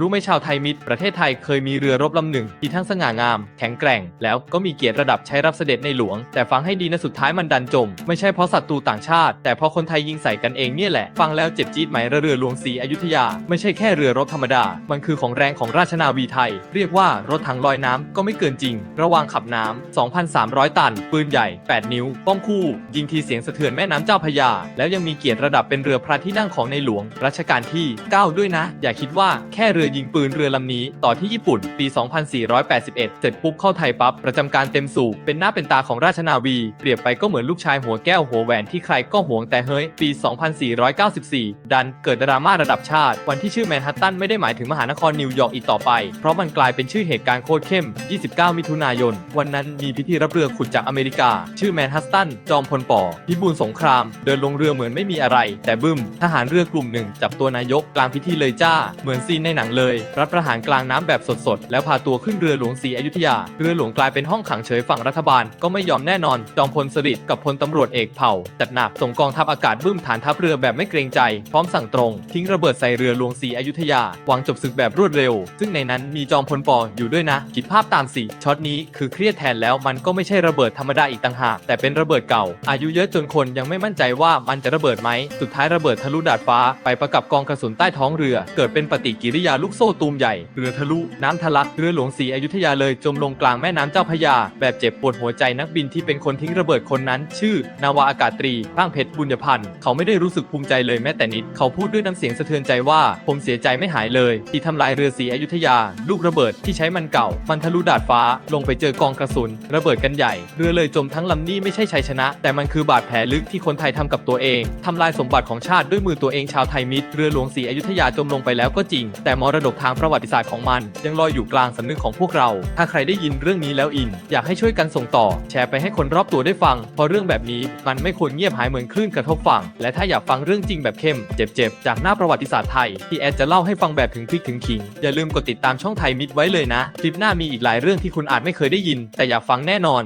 รู้ไหมชาวไทยมิตรประเทศไทยเคยมีเรือรบลำหนึ่งที่ทั้งสง่างาม แข็งแกร่ง แล้วก็มีเกียรติระดับใช้รับเสด็จในหลวง แต่ฟังให้ดีนะสุดท้ายมันดันจม ไม่ใช่เพราะศัตรูต่างชาติ แต่เพราะคนไทยยิงใส่กันเองเนี่ยแหละ ฟังแล้วเจ็บจี๊ดไหมเรือหลวงศรีอยุธยา ไม่ใช่แค่เรือรบธรรมดา มันคือของแรงของราชนาวีไทย เรียกว่ารถถังลอยน้ำก็ไม่เกินจริง ระว่างขับน้ำ2,300 ตัน ปืนใหญ่ 8 นิ้วป้อมคู่ ยิงทีเสียงสะเทือนแม่น้ำเจ้าพระยา แล้วยังมีเกียรติระดับเป็นเรือพระที่นั่งของในหลวงรัชกาลที่ 9 ด้วยนะ อย่าคิดว่าแค่เรือยิงปืนเรือลำนี้ ต่อที่ญี่ปุ่นปี 2481 เสร็จปุ๊บเข้าไทยปั๊บประจำการเต็มสูบเป็นหน้าเป็นตาของราชนาวี เปรียบไปก็เหมือนลูกชายหัวแก้วหัวแหวนที่ใครก็หวงแต่เฮ้ย ปี 2494 ดันเกิดดราม่าระดับชาติ วันที่ชื่อแมนฮัตตันไม่ได้หมายถึงมหานครนิวยอร์กอีกต่อไป เพราะมันกลายเป็นชื่อเหตุการณ์โคตรเข้ม 29 มิถุนายน วันนั้นมีพิธีรับเรือขุดจากอเมริกา ชื่อแมนฮัตตัน จอมพลปอพิบูลสงคราม เดินลงเรือเหมือนไม่มีอะไร แต่บึ้ม ทหารเรือกลุ่มหนึ่งจับตัวนายกกลางพิธีเลยจ้า เหมือนซีนในหนังเลย รัฐประหารกลางน้ำแบบสดๆ แล้วพาตัวขึ้นเรือหลวงศรีอยุธยา เรือหลวงกลายเป็นห้องขังเฉยฝั่งรัฐบาลก็ไม่ยอมแน่นอน จอมพลสฤษดิ์กับพลตำรวจเอกเผ่าจัดหนักส่งกองทัพอากาศบึ้มฐานทัพเรือแบบไม่เกรงใจ พร้อมสั่งตรง ทิ้งระเบิดใส่เรือหลวงศรีอยุธยาวางจบศึกแบบรวดเร็ว ซึ่งในนั้นมีจอมพลปออยู่ด้วยนะคิดภาพตามสิช็อตนี้คือเครียดแทนแล้วมันก็ไม่ใช่ระเบิดธรรมดาอีกต่างหากแต่เป็นระเบิดเก่า อายุเยอะจนคนยังไม่มั่นใจว่ามันจะระเบิดไหมสุดท้ายระเบิดทะลุดาดฟ้า ไปประกับกองกระสุนใต้ท้องเรือ เกิดเป็นปฏิกิริยาลูกโซ่ตูมใหญ่ เรือทะลุ น้ำทะลัก เรือหลวงศรีอยุธยาเลยจมลงกลางแม่น้ำเจ้าพระยา แบบเจ็บปวดหัวใจนักบินที่เป็นคนทิ้งระเบิดคนนั้น ชื่อ นาวาอากาศตรีร่างเพชรบุญญพันธ์เขาไม่ได้รู้สึกภูมิใจเลยแม้แต่นิด เขาพูดด้วยน้ำเสียงสะเทือนใจว่า ผมเสียใจไม่หายเลย ที่ทำลายเรือศรีอยุธยา ลูกระเบิดที่ใช้มันเก่า มันทะลุดาดฟ้า ลงไปเจอกองกระสุน ระเบิดกันใหญ่ เรือเลยจมทั้งลำนี่ไม่ใช่ชัยชนะ แต่มันคือบาดแผลลึกที่คนไทยทำกับตัวเองทำลายสมบัติของชาติด้วยมือตัวเองชาวไทยมิตรเรือหลวงศรีอยุธยาจมลงไปแล้วก็จริง แต่มรรดกทางประวัติศาสตร์ของมัน ยังลอยอยู่กลางสำนึกของพวกเรา ถ้าใครได้ยินเรื่องนี้แล้วอิน อยากให้ช่วยกันส่งต่อ แชร์ไปให้คนรอบตัวได้ฟัง เพราะเรื่องแบบนี้มันไม่ควรเงียบหายเหมือนคลื่นกระทบฝั่ง และถ้าอยากฟังเรื่องจริงแบบเข้ม เจ็บๆ จากหน้าประวัติศาสตร์ไทย ที่แอดจะเล่าให้ฟังแบบถึงพริกถึงขิง อย่าลืมกดติดตามช่องไทยมิตรไว้เลยนะ คลิปหน้ามีอีกหลายเรื่องที่คุณอาจไม่เคยได้ยิน แต่อยากฟังแน่นอน